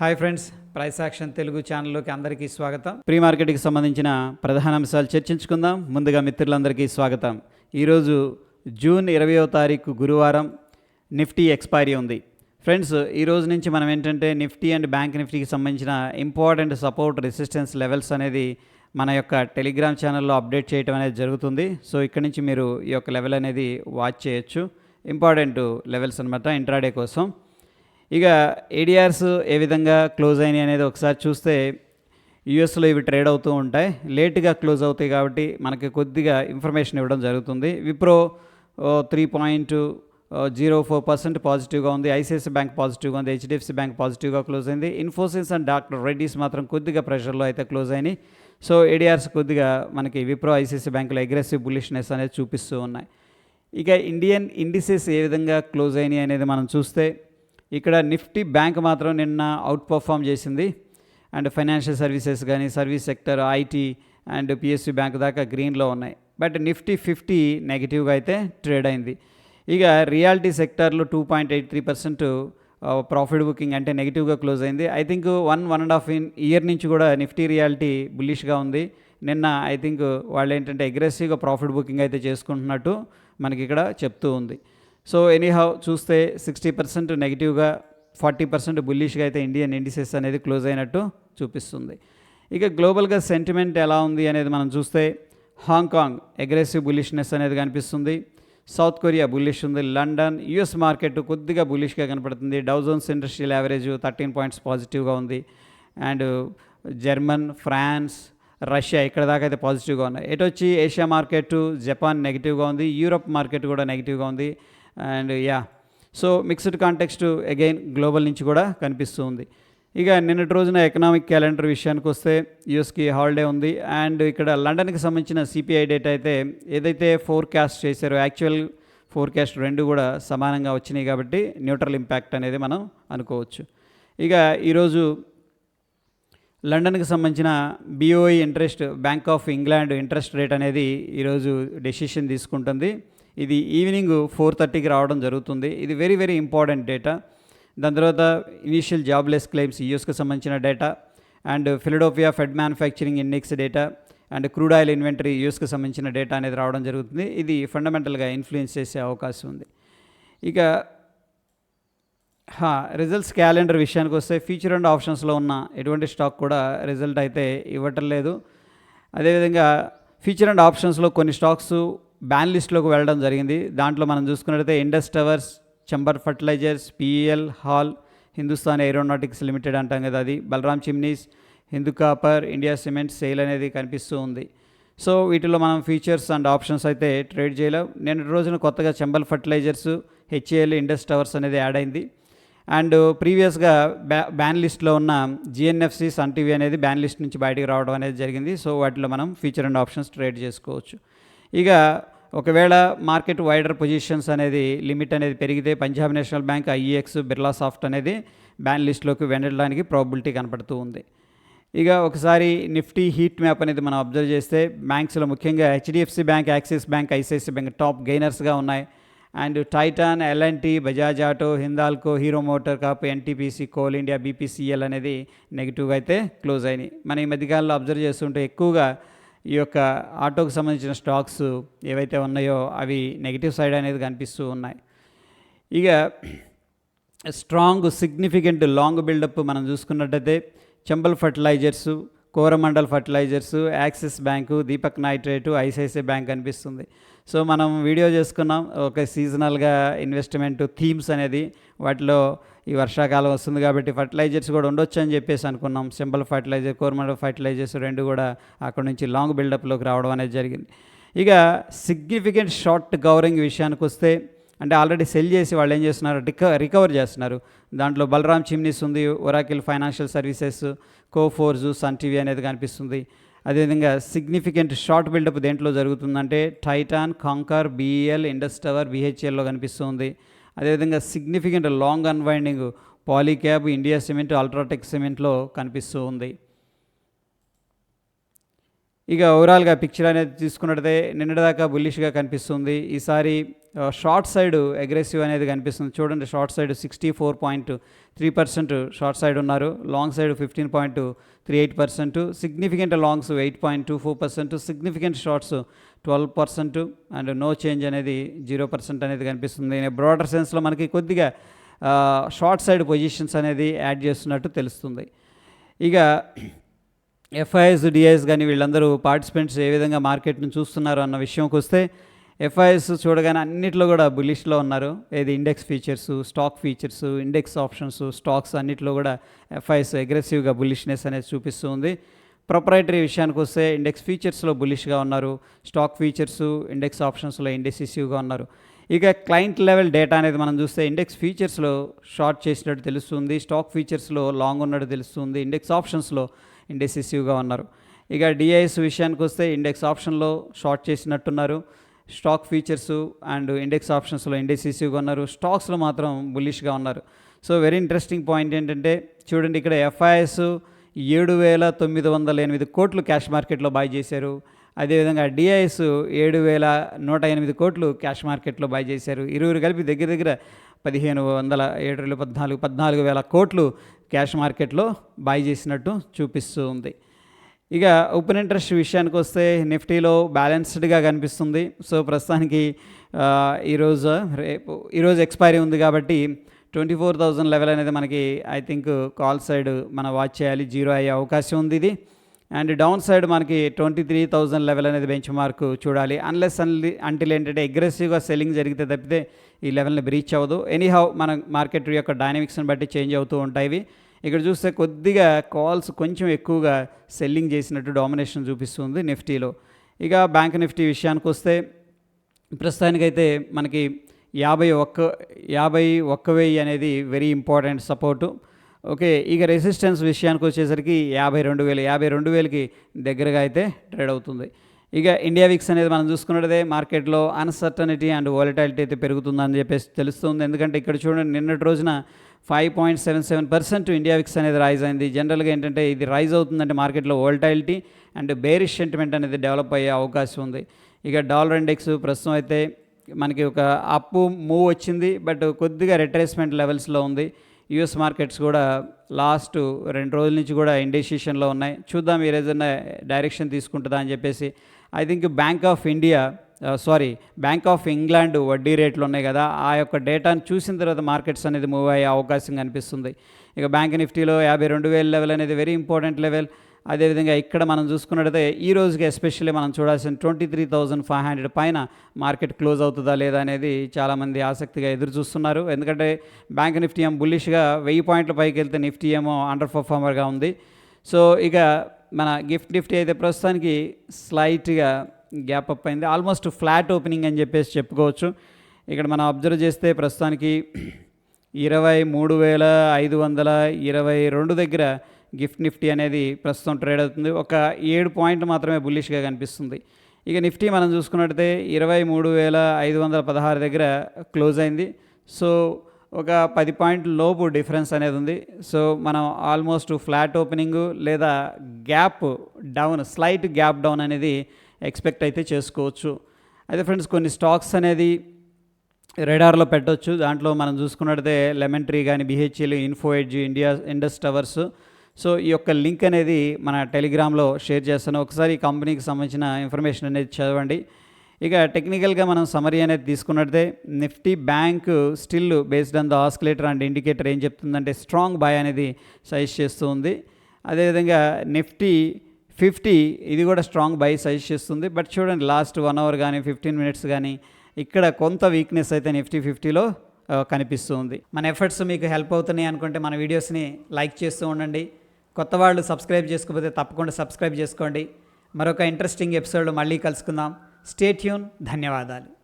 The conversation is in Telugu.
Hi friends price action Telugu ఛానల్లోకి అందరికీ స్వాగతం. ప్రీ మార్కెట్కి సంబంధించిన ప్రధాన అంశాలు చర్చించుకుందాం. ముందుగా మిత్రులందరికీ స్వాగతం. ఈరోజు జూన్ ఇరవయో తారీఖు గురువారం నిఫ్టీ ఎక్స్పైరీ ఉంది. ఫ్రెండ్స్ ఈ రోజు నుంచి మనం ఏంటంటే నిఫ్టీ అండ్ బ్యాంక్ నిఫ్టీకి సంబంధించిన ఇంపార్టెంట్ సపోర్ట్ రెసిస్టెన్స్ లెవెల్స్ అనేది మన యొక్క టెలిగ్రామ్ ఛానల్లో అప్డేట్ చేయడం అనేది జరుగుతుంది. సో ఇక్కడ నుంచి మీరు ఈ యొక్క లెవెల్ అనేది వాచ్ చేయొచ్చు. ఇంపార్టెంట్ లెవెల్స్ అనమాట ఇంట్రాడే కోసం. ఇక ఏడిఆర్స్ ఏ విధంగా క్లోజ్ అయినాయి అనేది ఒకసారి చూస్తే యూఎస్లో ఇవి ట్రేడ్ అవుతూ ఉంటాయి. లేట్గా క్లోజ్ అవుతాయి కాబట్టి మనకి కొద్దిగా ఇన్ఫర్మేషన్ ఇవ్వడం జరుగుతుంది. Wipro three point zero four percent పాజిటివ్గా ఉంది. ఐసిఐసి బ్యాంక్ పాజిటివ్గా ఉంది. హెచ్డిఎఫ్సి బ్యాంక్ పాజిటివ్గా క్లోజ్ అయింది. ఇన్ఫోసిస్ అండ్ డాక్టర్ రెడ్డీస్ మాత్రం కొద్దిగా ప్రెషర్లో అయితే క్లోజ్ అయినాయి. సో ఏడిఆర్స్ కొద్దిగా మనకి విప్రో ఐసిఐసి బ్యాంకులో అగ్రెసివ్ బులిష్నెస్ అనేది చూపిస్తూ ఉన్నాయి. ఇక ఇండియన్ ఇండిసెస్ ఏ విధంగా క్లోజ్ అయినాయి అనేది మనం చూస్తే ఇక్కడ నిఫ్టీ బ్యాంక్ మాత్రం నిన్న అవుట్ పర్ఫామ్ చేసింది అండ్ ఫైనాన్షియల్ సర్వీసెస్ కానీ service sector IT and PSC bank దాకా గ్రీన్లో ఉన్నాయి. బట్ నిఫ్టీ ఫిఫ్టీ నెగిటివ్గా అయితే ట్రేడ్ అయింది. ఇక రియాలిటీ సెక్టర్లో two point eight three percent profit booking అంటే నెగిటివ్గా క్లోజ్ అయింది. I think one one and half in year నుంచి కూడా నిఫ్టీ రియాలిటీ బుల్లిష్గా ఉంది. నిన్న ఐ థింక్ వాళ్ళు ఏంటంటే అగ్రెసివ్గా ప్రాఫిట్ బుకింగ్ అయితే చేసుకుంటున్నట్టు మనకి ఇక్కడ చెప్తూ ఉంది. సో ఎనీహౌ చూస్తే సిక్స్టీ పర్సెంట్ నెగిటివ్గా ఫార్టీ పర్సెంట్ బుల్లిష్గా అయితే ఇండియన్ ఇండిసెస్ అనేది క్లోజ్ అయినట్టు చూపిస్తుంది. ఇక గ్లోబల్గా సెంటిమెంట్ ఎలా ఉంది అనేది మనం చూస్తే హాంకాంగ్ అగ్రెసివ్ బుల్లిష్నెస్ అనేది కనిపిస్తుంది. సౌత్ కొరియా బుల్లిష్ ఉంది. లండన్ యుఎస్ మార్కెట్ కొద్దిగా బుల్లిష్గా కనపడుతుంది. Dow Jones industrial average thirteen points పాజిటివ్గా ఉంది. అండ్ జర్మన్ ఫ్రాన్స్ రష్యా ఇక్కడ దాకా అయితే పాజిటివ్గా ఉన్నాయి. ఎటు వచ్చి ఏషియా మార్కెట్ జపాన్ నెగిటివ్గా ఉంది. యూరప్ మార్కెట్ కూడా నెగిటివ్గా ఉంది. And yeah so mixed context again global నుంచి కూడా కనిపిస్తూ ఉంది. ఇక నిన్నటి రోజున ఎకనామిక్ క్యాలెండర్ విషయానికి వస్తే యూఎస్కి హాలిడే ఉంది. అండ్ ఇక్కడ లండన్కి సంబంధించిన సిపిఐ డేట్ అయితే ఏదైతే ఫోర్కాస్ట్ చేశారో యాక్చువల్ ఫోర్కాస్ట్ రెండు కూడా సమానంగా వచ్చినాయి కాబట్టి న్యూట్రల్ ఇంపాక్ట్ అనేది మనం అనుకోవచ్చు. ఇక ఈరోజు లండన్కి సంబంధించిన BOE interest bank of England interest rate అనేది ఈరోజు డెసిషన్ తీసుకుంటుంది. ఇది ఈవినింగ్ ఫోర్ థర్టీకి రావడం జరుగుతుంది. ఇది వెరీ వెరీ ఇంపార్టెంట్ డేటా దాని తర్వాత ఇనీషియల్ జాబ్లెస్ క్లెయిమ్స్ యూఎస్కి సంబంధించిన data and Philadelphia fed manufacturing index data and crude oil inventory యూఎస్కి సంబంధించిన డేటా అనేది రావడం జరుగుతుంది. ఇది ఫండమెంటల్గా ఇన్ఫ్లుయెన్స్ చేసే అవకాశం ఉంది. ఇక రిజల్ట్స్ క్యాలెండర్ విషయానికి వస్తే ఫ్యూచర్ అండ్ ఆప్షన్స్లో ఉన్న ఎటువంటి స్టాక్ కూడా రిజల్ట్ అయితే ఇవ్వటం లేదు. అదేవిధంగా ఫ్యూచర్ అండ్ ఆప్షన్స్లో కొన్ని స్టాక్స్ బ్యాన్ లిస్టులోకి వెళ్ళడం జరిగింది. దాంట్లో మనం చూసుకున్నట్లయితే Indus towers Chambal fertilisers PEL HAL Hindustan aeronautics limited అంటాం కదా అది. Balram chimneys Hindu copper India cement SAIL అనేది కనిపిస్తూ ఉంది. సో వీటిలో మనం ఫీచర్స్ అండ్ ఆప్షన్స్ అయితే ట్రేడ్ చేయలేం. నేను రోజున కొత్తగా Chambal fertilisers HAL Indus towers అనేది యాడ్ అయింది. అండ్ ప్రీవియస్గా బ్యా బ్యాన్ లిస్ట్లో ఉన్న జిఎన్ఎఫ్సి సన్ టీవీ అనేది బ్యాన్ లిస్ట్ నుంచి బయటకు రావడం అనేది జరిగింది. సో వాటిలో మనం ఫీచర్ అండ్ ఆప్షన్స్ ట్రేడ్ చేసుకోవచ్చు. ఇక ఒకవేళ మార్కెట్ వైడర్ పొజిషన్స్ అనేది లిమిట్ అనేది పెరిగితే Punjab national bank IEX Birla soft అనేది బ్యాన్ లిస్ట్లోకి వెళ్ళడానికి ప్రాబిలిటీ కనపడుతూ ఉంది. ఇక ఒకసారి నిఫ్టీ హీట్ మ్యాప్ అనేది మనం అబ్జర్వ్ చేస్తే బ్యాంక్స్లో ముఖ్యంగా HDFC bank Axis bank ICICI bank top గెయినర్స్గా ఉన్నాయి. And Titan LNT Bajaj auto Hindalco hero motor corp NTPC coal India BPCL అనేది నెగిటివ్గా అయితే క్లోజ్ అయినాయి. మనం ఈ మధ్యకాలంలో అబ్జర్వ్ చేస్తుంటే ఎక్కువగా ఈ యొక్క ఆటోకు సంబంధించిన స్టాక్స్ ఏవైతే ఉన్నాయో అవి నెగిటివ్ సైడ్ అనేది కనిపిస్తూ ఉన్నాయి. ఇక స్ట్రాంగ్ సిగ్నిఫికెంట్ లాంగ్ బిల్డప్ మనం చూసుకున్నట్టయితే Chambal fertilisers Coromandel fertilisers Axis bank Deepak nitrate ICICI bank అనిపిస్తుంది. సో మనం వీడియో చేసుకున్నాం ఒక సీజనల్గా ఇన్వెస్ట్మెంట్ థీమ్స్ అనేది వాటిలో ఈ వర్షాకాలం వస్తుంది కాబట్టి ఫర్టిలైజర్స్ కూడా ఉండొచ్చు అని చెప్పేసి అనుకున్నాం. సింబల్ ఫర్టిలైజర్ కోరమండల్ ఫర్టిలైజర్స్ రెండు కూడా అక్కడ నుంచి లాంగ్ బిల్డప్లోకి రావడం అనేది జరిగింది. ఇక సిగ్నిఫికెంట్ షార్ట్ కవరింగ్ విషయానికి వస్తే అంటే ఆల్రెడీ సెల్ చేసి వాళ్ళు ఏం చేస్తున్నారు? రిక రికవర్ చేస్తున్నారు. దాంట్లో బలరామ్ చిమ్నీస్ ఉంది Oracle financial services Coforge sun TV అనేది కనిపిస్తుంది. అదేవిధంగా సిగ్నిఫికెంట్ షార్ట్ బిల్డప్ దేంట్లో జరుగుతుందంటే Titan CONCOR BEL Indus tower బీహెచ్ఎల్లో కనిపిస్తుంది. అదేవిధంగా significant long unwinding Polycab India cement UltraTech సిమెంట్లో కనిపిస్తూ ఉంది ఇక ఓవరాల్గా పిక్చర్ అనేది తీసుకున్నట్టే నిన్నటిదాకా బుల్లిష్గా కనిపిస్తుంది. ఈసారి షార్ట్ సైడ్ అగ్రెసివ్ అనేది కనిపిస్తుంది. చూడండి short side sixty four point three percent short side ఉన్నారు. Long side fifteen point three eight percent. Significant longs eight point two four percent. Significant shorts twelve percent. And no change అనేది జీరో పర్సెంట్ అనేది కనిపిస్తుంది. బ్రాడర్ సెన్స్లో మనకి కొద్దిగా షార్ట్ సైడ్ పొజిషన్స్ అనేది యాడ్ చేస్తున్నట్టు తెలుస్తుంది. ఇక ఎఫ్ఐఎస్ డిఐఎస్ కానీ వీళ్ళందరూ పార్టిసిపెంట్స్ ఏ విధంగా మార్కెట్ను చూస్తున్నారు అన్న విషయంకి వస్తే ఎఫ్ఐఎస్ చూడగానే అన్నిట్లో కూడా బులిష్లో ఉన్నారు. ఏది index futures stock futures index options stocks అన్నిట్లో కూడా ఎఫ్ఐఎస్ అగ్రెసివ్గా బులిష్నెస్ అనేది చూపిస్తూ ఉంది విషయానికి వస్తే ఇండెక్స్ ఫీచర్స్లో బులిష్గా ఉన్నారు. స్టాక్ ఫీచర్స్ ఇండెక్స్ ఆప్షన్స్లో ఇండెసిసివ్గా ఉన్నారు. ఇక క్లయింట్ లెవెల్ డేటా అనేది మనం చూస్తే ఇండెక్స్ ఫీచర్స్లో షార్ట్ చేసినట్టు తెలుస్తుంది. స్టాక్ ఫీచర్స్లో లాంగ్ ఉన్నట్టు తెలుస్తుంది. ఇండెక్స్ ఆప్షన్స్లో ఇండెసిసివ్గా ఉన్నారు. ఇక డిఐఎస్ విషయానికి వస్తే ఇండెక్స్ ఆప్షన్లో షార్ట్ చేసినట్టున్నారు. స్టాక్ ఫీచర్స్ అండ్ ఇండెక్స్ ఆప్షన్స్లో ఇండెసిసివ్గా ఉన్నారు. స్టాక్స్లో మాత్రం బులిష్గా ఉన్నారు. సో వెరీ ఇంట్రెస్టింగ్ పాయింట్ ఏంటంటే చూడండి ఇక్కడ ఎఫ్ఐఎస్ ఏడు వేల తొమ్మిది వందల ఎనిమిది కోట్లు క్యాష్ మార్కెట్లో బాయ్ చేశారు. అదేవిధంగా డిఐఎస్ ఏడు వేల నూట ఎనిమిది కోట్లు క్యాష్ మార్కెట్లో బాయ్ చేశారు. ఇరువురు కలిపి దగ్గర దగ్గర పదిహేను వందల ఏడు వేల పద్నాలుగు పద్నాలుగు వేల కోట్లు క్యాష్ మార్కెట్లో బాయ్ చేసినట్టు చూపిస్తూ ఉంది. ఇక ఓపెన్ ఇంట్రెస్ట్ విషయానికి వస్తే నిఫ్టీలో బ్యాలెన్స్డ్గా కనిపిస్తుంది. సో ప్రస్తుతానికి ఈరోజు రేపు ఈరోజు ఎక్స్పైరీ ఉంది కాబట్టి ట్వంటీ ఫోర్ థౌజండ్ లెవెల్ అనేది మనకి ఐ థింక్ కాల్ సైడ్ మనం వాచ్ చేయాలి. జీరో అయ్యే అవకాశం ఉంది ఇది. అండ్ డౌన్ సైడ్ మనకి ట్వంటీ త్రీ థౌజండ్ లెవెల్ అనేది బెంచ్ మార్క్ చూడాలి. అన్లెస్ అన్లీ అంటిల్ ఏంటంటే అగ్రెసివ్గా సెల్లింగ్ జరిగితే తప్పితే ఈ లెవెల్ని బ్రీచ్ అవ్వదు. ఎనీహౌ మన మార్కెట్ యొక్క డైనమిక్స్ని బట్టి చేంజ్ అవుతూ ఉంటాయి ఇక్కడ చూస్తే కొద్దిగా కాల్స్ కొంచెం ఎక్కువగా సెల్లింగ్ చేసినట్టు డామినేషన్ చూపిస్తుంది నిఫ్టీలో. ఇక బ్యాంక్ నిఫ్టీ విషయానికి వస్తే ప్రస్తుతానికైతే మనకి యాభై ఒక్క యాభై ఒక్క వెయ్యి అనేది వెరీ ఇంపార్టెంట్ సపోర్టు. ఓకే ఇక రెసిస్టెన్స్ విషయానికి వచ్చేసరికి యాభై రెండు వేలు యాభై రెండు వేలకి దగ్గరగా అయితే ట్రేడ్ అవుతుంది. ఇక ఇండియా విక్స్ అనేది మనం చూసుకున్నదే మార్కెట్లో అన్సర్టనిటీ అండ్ వాలిటాలిటీ అయితే పెరుగుతుందని చెప్పేసి తెలుస్తుంది. ఎందుకంటే ఇక్కడ చూడండి నిన్నటి రోజున five point seven seven percent India VIX అనేది రైజ్ అయింది. జనరల్గా ఏంటంటే ఇది రైజ్ అవుతుందంటే మార్కెట్లో వాలటాలిటీ అండ్ బేరిష్ సెంటిమెంట్ అనేది డెవలప్ అయ్యే అవకాశం ఉంది. ఇక డాలర్ ఇండెక్స్ ప్రస్తుతం అయితే మనకి ఒక అప్పు మూవ్ వచ్చింది. బట్ కొద్దిగా రిట్రేస్మెంట్ లెవెల్స్లో ఉంది. యుఎస్ మార్కెట్స్ కూడా లాస్ట్ రెండు రోజుల నుంచి కూడా ఇండెసిషన్లో ఉన్నాయి. చూద్దాం మీరు ఏదైనా డైరెక్షన్ తీసుకుంటుందా అని చెప్పేసి. I think bank of India sorry bank of England వడ్డీ రేట్లు ఉన్నాయి కదా ఆ యొక్క డేటాను చూసిన తర్వాత మార్కెట్స్ అనేది మూవ్ అయ్యే అవకాశం కనిపిస్తుంది. ఇక బ్యాంక్ నిఫ్టీలో యాభై రెండు వేల లెవెల్ అనేది వెరీ ఇంపార్టెంట్ లెవెల్. అదేవిధంగా ఇక్కడ మనం చూసుకున్నట్టయితే ఈ రోజుకి ఎస్పెషల్లీ మనం చూడాల్సిన twenty three thousand five hundred పైన మార్కెట్ క్లోజ్ అవుతుందా లేదా అనేది చాలామంది ఆసక్తిగా ఎదురు చూస్తున్నారు ఎందుకంటే బ్యాంక్ నిఫ్టీ ఏం బుల్లిష్గా వెయ్యి పాయింట్ల పైకి వెళ్తే నిఫ్టీ ఏమో అండర్ పర్ఫార్మర్గా ఉంది. సో ఇక మన గిఫ్ట్ నిఫ్టీ అయితే ప్రస్తుతానికి స్లైట్గా గ్యాప్ అప్ అయింది. ఆల్మోస్ట్ ఫ్లాట్ ఓపెనింగ్ అని చెప్పేసి చెప్పుకోవచ్చు. ఇక్కడ మనం అబ్జర్వ్ చేస్తే ప్రస్తుతానికి ఇరవై మూడు వేల ఐదు వందల ఇరవై రెండు దగ్గర గిఫ్ట్ నిఫ్టీ అనేది ప్రస్తుతం ట్రేడ్ అవుతుంది. ఒక ఏడు పాయింట్ మాత్రమే బుల్లిష్గా కనిపిస్తుంది. ఇక నిఫ్టీ మనం చూసుకున్నట్టయితే ఇరవై మూడు వేల ఐదు వందల పదహారు దగ్గర క్లోజ్ అయింది. సో ఒక పది పాయింట్ల లోపు డిఫరెన్స్ అనేది ఉంది. సో మనం ఆల్మోస్ట్ ఫ్లాట్ ఓపెనింగ్ లేదా gap down slight gap down అనేది ఎక్స్పెక్ట్ అయితే చేసుకోవచ్చు. అయితే ఫ్రెండ్స్ కొన్ని స్టాక్స్ అనేది రెడార్లో పెట్టొచ్చు. దాంట్లో మనం చూసుకున్నట్టే లెమన్ ట్రీ కానీ BHEL Info Edge India Indus towers. So ఈ యొక్క లింక్ అనేది మన టెలిగ్రామ్లో షేర్ చేస్తాను. ఒకసారి ఈ కంపెనీకి సంబంధించిన ఇన్ఫర్మేషన్ అనేది చదవండి. ఇక టెక్నికల్గా మనం సమరీ అనేది తీసుకున్నట్టే Nifty bank still based on the oscillator and indicator ఏం చెప్తుందంటే స్ట్రాంగ్ బై అనేది సజెస్ట్ చేస్తూ ఉంది. అదేవిధంగా నిఫ్టీ ఫిఫ్టీ ఇది కూడా స్ట్రాంగ్ బై సజెస్ట్ చేస్తుంది బట్ చూడండి లాస్ట్ వన్ అవర్ కానీ ఫిఫ్టీన్ మినిట్స్ కానీ ఇక్కడ కొంత వీక్నెస్ అయితే నిఫ్టీ ఫిఫ్టీలో కనిపిస్తుంది. మన ఎఫర్ట్స్ మీకు హెల్ప్ అవుతున్నాయి అనుకుంటే మన వీడియోస్ని లైక్ చేస్తూ ఉండండి. కొత్త వాళ్ళు సబ్స్క్రైబ్ చేసుకోకపోతే తప్పకుండా సబ్స్క్రైబ్ చేసుకోండి. మరొక ఇంట్రెస్టింగ్ ఎపిసోడ్ మళ్ళీ కలుసుకుందాం. స్టేట్యూన్ ధన్యవాదాలు.